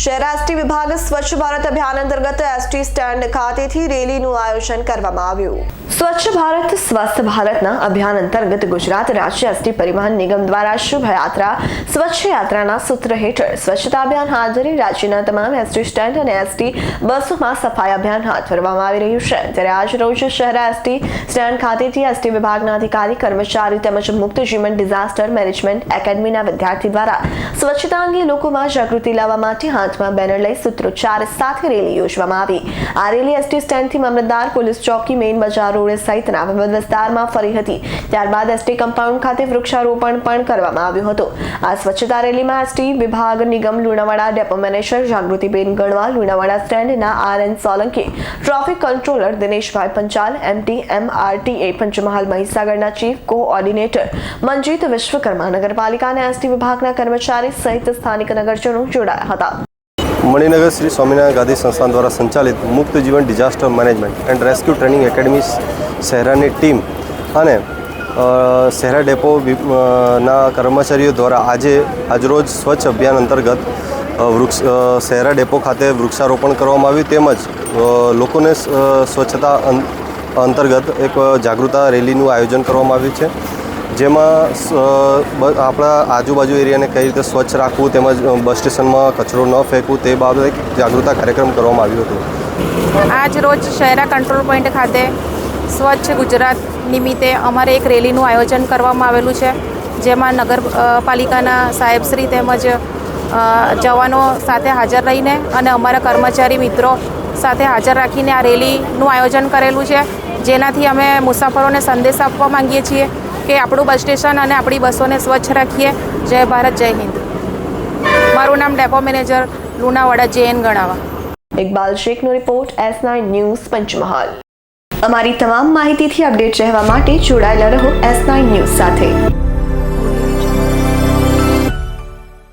શહેર એસટી વિભાગ સ્વચ્છ ભારત અભિયાન અંતર્ગત એસટી સ્ટેન્ડ ખાતેથી રેલીનું આયોજન કરવામાં આવ્યું. સ્વચ્છ ભારત, સ્વસ્થ ભારતના અભિયાન અંતર્ગત ગુજરાત રાજ્ય એસટી પરિવહન નિગમ દ્વારા શુભયાત્રા, સ્વચ્છ યાત્રાના સૂત્ર હેઠળ સ્વચ્છતા અભિયાન હાથ ધરી રાજ્યના તમામ એસટી સ્ટેન્ડ અને એસટી બસોમાં સફાઈ અભિયાન હાથ ધરવામાં આવી રહ્યું છે. ત્યારે આજ રોજ શહેરા એસટી સ્ટેન્ડ ખાતેથી એસટી વિભાગના અધિકારી, કર્મચારી તેમજ મુક્ત જીવન ડિઝાસ્ટર મેનેજમેન્ટ એકેડમીના વિદ્યાર્થી દ્વારા સ્વચ્છતા અંગે લોકોમાં જાગૃતિ લાવવા માટે હાથમાં બેનર લઈ સૂત્રોચ્ચાર સાથે રેલી યોજવામાં આવી. આ રેલી એસટી સ્ટેન્ડથી મામલતદાર પોલીસ ચોકી મેઇન બજાર રોડ સહિતના વિવિધ વિસ્તારમાં ફરી હતી. ત્યારબાદ એસટી કમ્પાઉન્ડ ખાતે વૃક્ષારોપણ પણ કરવામાં આવ્યું હતું. આ સ્વચ્છતા રેલીમાં એસટી વિભાગ નિગમ Lunawada depot manager Jagrutiben ગણવાલ, Lunawada સ્ટેન્ડના R N Solanki, traffic controller Dineshbhai Panchal, MT MRTA Panchmahal મહીસાગરના chief coordinator Manjit Vishwakarma નગરપાલિકા અને એસટી વિભાગના કર્મચારી સહિત સ્થાનિક નગરજનો જોડાયા હતા. મણિનગર શ્રી સ્વામિનારાયણ ગાંધી સંસ્થાન દ્વારા સંચાલિત મુક્ત જીવન disaster management and rescue training academy શહેરાની team અને શહેરા ડેપો ના કર્મચારીઓ દ્વારા આજે, આજરોજ સ્વચ્છ અભિયાન અંતર્ગત વૃક્ષ શહેરા ડેપો ખાતે વૃક્ષારોપણ કરવામાં આવ્યું તેમજ લોકોને સ્વચ્છતા અંતર્ગત એક જાગૃતતા રેલીનું આયોજન કરવામાં આવ્યું છે. જેમાં આપણા આજુબાજુ એરિયાને કઈ રીતે સ્વચ્છ રાખવું તેમજ બસ સ્ટેશનમાં કચરો ન ફેંકવું તે બાબતે જાગૃતતા કાર્યક્રમ કરવામાં આવ્યો હતો. આજ રોજ શહેરા કંટ્રોલ પોઈન્ટ ખાતે સ્વચ્છ ગુજરાત નિમિત્તે અમારે એક રેલીનું આયોજન કરવામાં આવેલું છે જેમાં નગર અ, પાલિકાના સાહેબશ્રી તેમજ જવાનો સાથે હાજર રહીને અને અમારા કર્મચારી મિત્રો સાથે હાજર રાખીને આ રેલીનું આયોજન કરેલું છે. જેનાથી અમે મુસાફરોને સંદેશ આપવા માંગીએ છીએ. કે આપણું બસ સ્ટેશન અને આપણી બસોને સ્વચ્છ રાખીએ. જય ભારત, જય હિન્દ. મારું નામ depot manager Lunavada JN Ganava. Iqbal શેખનો report S nine news Panchmahal. અમારી તમામ માહિતીથી અપડેટ રહેવા માટે જોડાયેલા રહો એસ નાઇન ન્યૂઝ સાથે.